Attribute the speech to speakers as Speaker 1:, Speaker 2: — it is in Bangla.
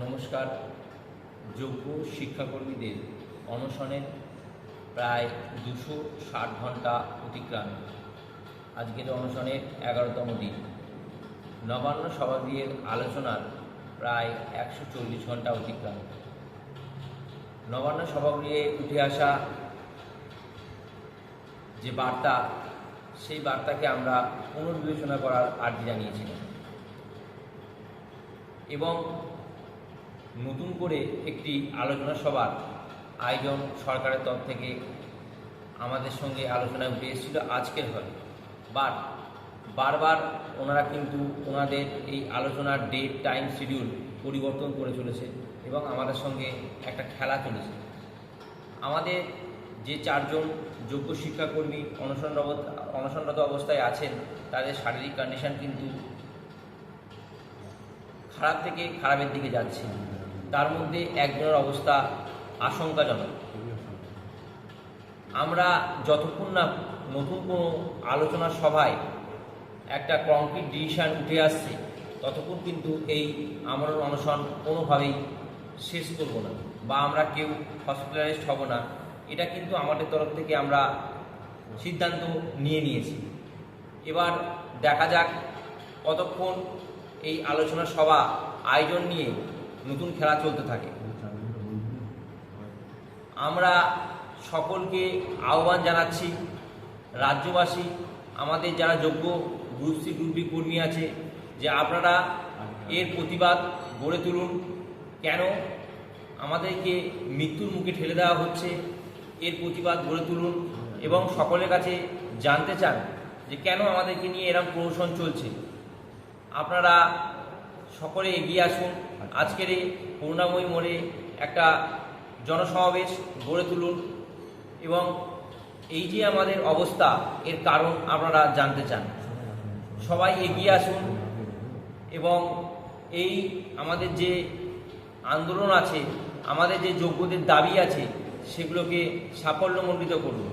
Speaker 1: নমস্কার। যোগ্য শিক্ষাকর্মীদের অনশনের প্রায় দুশো ষাট ঘণ্টা অতিক্রান্ত। আজকের অনশনের এগারোতম দিন। নবান্ন সভা সভাগৃহের আলোচনার প্রায় একশো চল্লিশ ঘণ্টা অতিক্রান্ত। নবান্ন সভাগৃহে উঠে আসা যে বার্তা, সেই বার্তাকে আমরা পুনর্বিবেচনা করার আর্জি জানিয়েছিলাম। এবং নতুন করে একটি আলোচনা সভার আয়োজন সরকারের তরফ থেকে আমাদের সঙ্গে আলোচনায় উঠে এসেছিল আজকের হবে বাট বারবার ওনারা কিন্তু ওনাদের এই আলোচনার ডেট, টাইম শিডিউল পরিবর্তন করে চলেছে এবং আমাদের সঙ্গে একটা খেলা চলেছে। আমাদের যে চারজন যোগ্য শিক্ষাকর্মী অনশনরত অনশনরত অবস্থায় আছেন, তাদের শারীরিক কন্ডিশন কিন্তু খারাপ থেকে খারাপের দিকে যাচ্ছে। তার মধ্যে একজনের অবস্থা আশঙ্কাজনক। আমরা যতক্ষণ না নতুন কোনো আলোচনা সভায় একটা কংক্রিট ডিসিশন উঠে আসছে, ততক্ষণ কিন্তু এই আমরণ অনশন কোনোভাবেই শেষ করব না বা আমরা কেউ হসপিটালাইজড হব না। এটা কিন্তু আমাদের তরফ থেকে আমরা সিদ্ধান্ত নিয়ে নিয়েছি। এবার দেখা যাক কতক্ষণ এই আলোচনা সভা আয়োজন নিয়ে নতুন খেলা চলতে থাকে। আমরা সকলকে আহ্বান জানাচ্ছি, রাজ্যবাসী, আমাদের যারা যোগ্য গ্রুপ সি গ্রুপ কর্মী আছে, যে আপনারা এর প্রতিবাদ গড়ে তুলুন। কেন? আমাদেরকে মৃত্যুর মুখে ঠেলে দেওয়া হচ্ছে, এর প্রতিবাদ গড়ে তুলুন এবং সকলের কাছে জানতে চান যে কেন আমাদেরকে নিয়ে এরকম প্রহসন চলছে। আপনারা সকলে এগিয়ে আসুন আজকের এই করুণাময়ী মোড়ে একটা জনসমাবেশ গড়ে তুলুন এবং এই যে আমাদের অবস্থা, এর কারণ আপনারা জানতে চান। সবাই এগিয়ে আসুন এবং এই আমাদের যে আন্দোলন আছে, আমাদের যে যোগ্যদের দাবি আছে, সেগুলোকে সাফল্যমণ্ডিত করুন।